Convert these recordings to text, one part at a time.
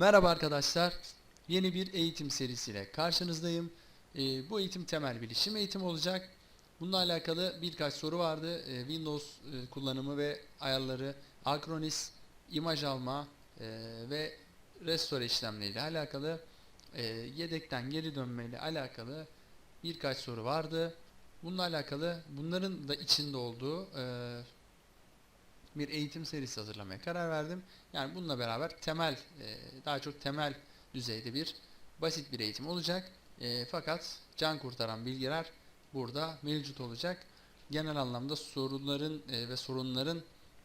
Merhaba arkadaşlar. Yeni bir eğitim serisiyle karşınızdayım. Ee, bu eğitim temel bilişim eğitimi olacak. Bununla alakalı birkaç soru vardı. Ee, Windows e, kullanımı ve ayarları, Acronis, imaj alma e, ve restore işlemleriyle alakalı e, yedekten geri dönmeyle alakalı birkaç soru vardı. Bununla alakalı bunların da içinde olduğu e, bir eğitim serisi hazırlamaya karar verdim. Yani bununla beraber temel, e, daha çok temel düzeyde bir basit bir eğitim olacak. E, fakat can kurtaran bilgiler burada mevcut olacak. Genel anlamda soruların e, ve sorunların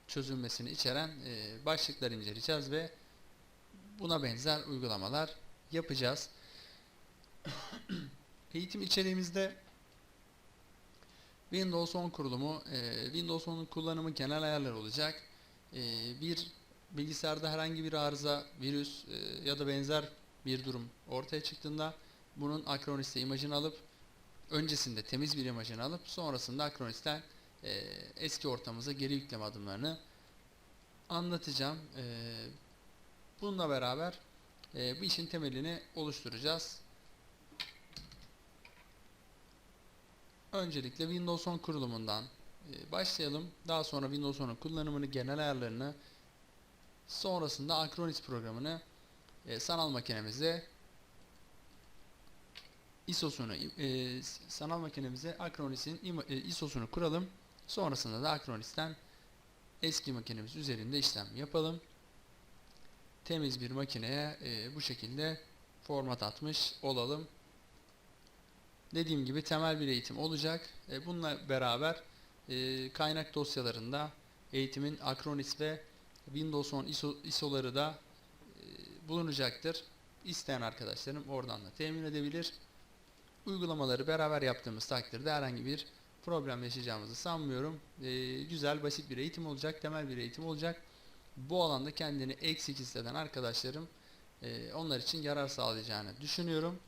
çözülmesini içeren başlıklar inceleyeceğiz ve buna benzer uygulamalar yapacağız. Eğitim içeriğimizde Windows 10 kurulumu, e, Windows 10'un kullanımı genel ayarlar olacak. E, bir bilgisayarda herhangi bir arıza, virüs e, ya da benzer bir durum ortaya çıktığında bunun Acronis'te imajını alıp öncesinde temiz bir imajını alıp sonrasında Acronis'ten e, eski ortamımıza geri yükleme adımlarını anlatacağım. E, bununla beraber e, bu işin temelini oluşturacağız. Öncelikle Windows 10 kurulumundan e, başlayalım. Daha sonra Windows 10'un kullanımını, genel ayarlarını, sonrasında Acronis programını e, sanal makinemizde ISO'sunu e, sanal makinemize Acronis'in ISO'sunu kuralım. Sonrasında da Acronis'ten eski makinemiz üzerinde işlem yapalım. Temiz bir makineye bu şekilde format atmış olalım. Dediğim gibi temel bir eğitim olacak. E, bununla beraber e, kaynak dosyalarında eğitimin Acronis ve Windows 10 ISO, ISO'ları da e, bulunacaktır. İsteyen arkadaşlarım oradan da temin edebilir. Uygulamaları beraber yaptığımız takdirde herhangi bir problem yaşayacağımızı sanmıyorum. E, güzel, basit bir eğitim olacak, temel bir eğitim olacak. Bu alanda kendini eksik hisseden arkadaşlarım e, onlar için yarar sağlayacağını düşünüyorum.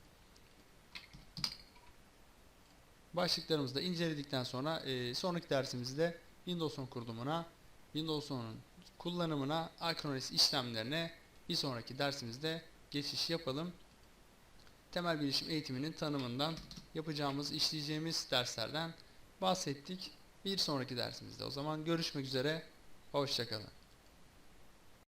Başlıklarımızı da inceledikten sonra e, sonraki dersimizde Windows 10 kurulumuna, Windows 10'un kullanımına, Acronis işlemlerine bir sonraki dersimizde geçiş yapalım. Temel bilişim eğitiminin tanımından yapacağımız, işleyeceğimiz derslerden bahsettik. Bir sonraki dersimizde o zaman görüşmek üzere. Hoşçakalın.